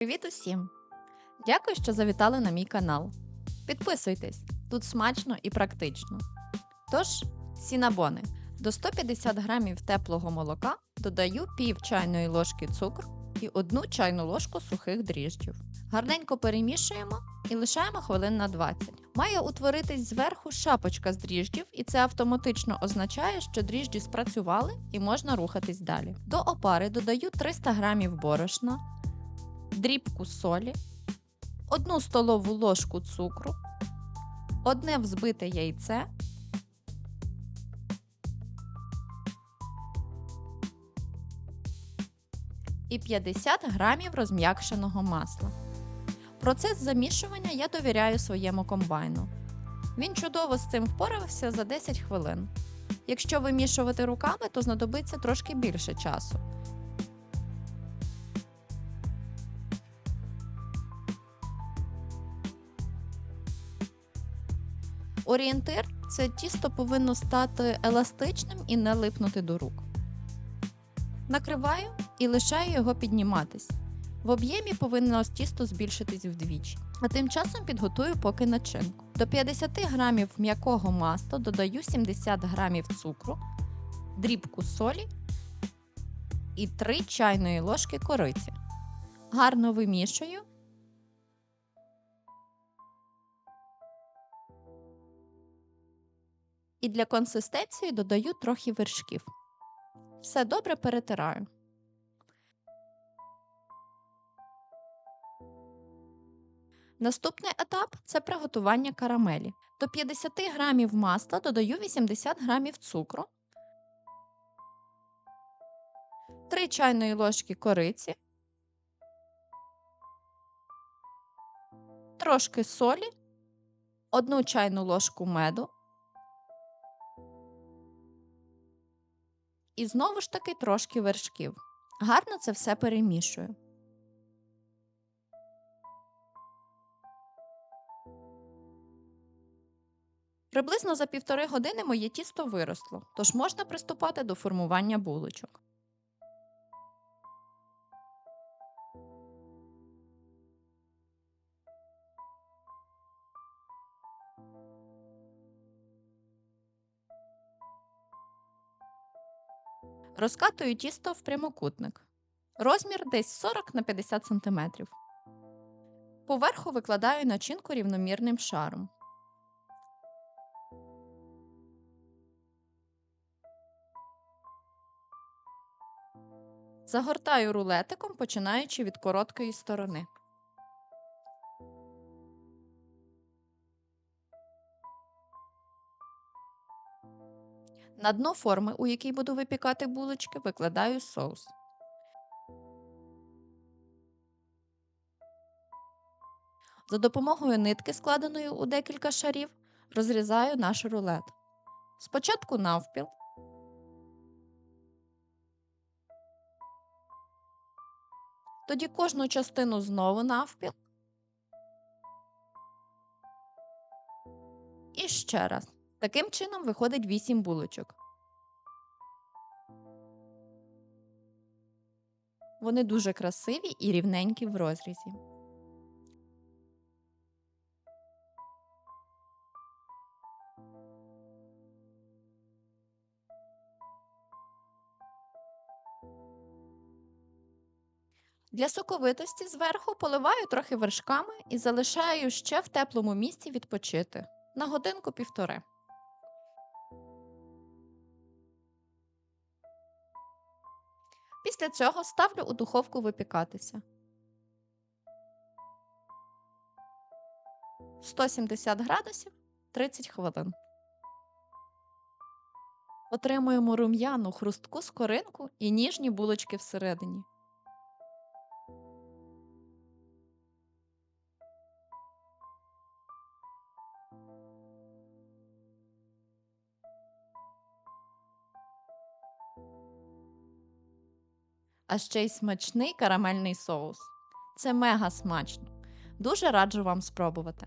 Привіт усім! Дякую, що завітали на мій канал. Підписуйтесь, тут смачно і практично. Тож, сінабони. До 150 грамів теплого молока додаю пів чайної ложки цукру і одну чайну ложку сухих дріжджів. Гарненько перемішуємо і лишаємо хвилин на 20. Має утворитись зверху шапочка з дріжджів, і це автоматично означає, що дріжджі спрацювали і можна рухатись далі. До опари додаю 300 грамів борошна, дрібку солі, одну столову ложку цукру, одне взбите яйце. І 50 грамів розм'якшеного масла. Процес замішування я довіряю своєму комбайну. Він чудово з цим впорався за 10 хвилин. Якщо вимішувати руками, то знадобиться трошки більше часу. Орієнтир це тісто повинно стати еластичним і не липнути до рук. Накриваю і лишаю його підніматись. В об'ємі повинно тісто збільшитись вдвічі. А тим часом підготую поки начинку. До 50 грамів м'якого масла додаю 70 грамів цукру, дрібку солі і 3 чайної ложки кориці. Гарно вимішую. І для консистенції додаю трохи вершків. Все добре перетираю. Наступний етап це приготування карамелі. До 50 грамів масла додаю 80 грамів цукру, 3 чайної ложки кориці, трошки солі, 1 чайну ложку меду. І знову ж таки трошки вершків. Гарно це все перемішую. Приблизно за півтори години моє тісто виросло, тож можна приступати до формування булочок. Розкатую тісто в прямокутник. Розмір десь 40 на 50 см. Поверху викладаю начинку рівномірним шаром. Загортаю рулетиком, починаючи від короткої сторони. На дно форми, у якій буду випікати булочки, викладаю соус. За допомогою нитки, складеної у декілька шарів, розрізаю наш рулет. Спочатку навпіл, тоді кожну частину знову навпіл. І ще раз. Таким чином виходить 8 булочок. Вони дуже красиві і рівненькі в розрізі. Для соковитості зверху поливаю трохи вершками і залишаю ще в теплому місці відпочити на годинку півтори. Після цього ставлю у духовку випікатися. 170 градусів 30 хвилин. Отримуємо рум'яну хрустку скоринку і ніжні булочки всередині. А ще й смачний карамельний соус. Це мега смачно. Дуже раджу вам спробувати.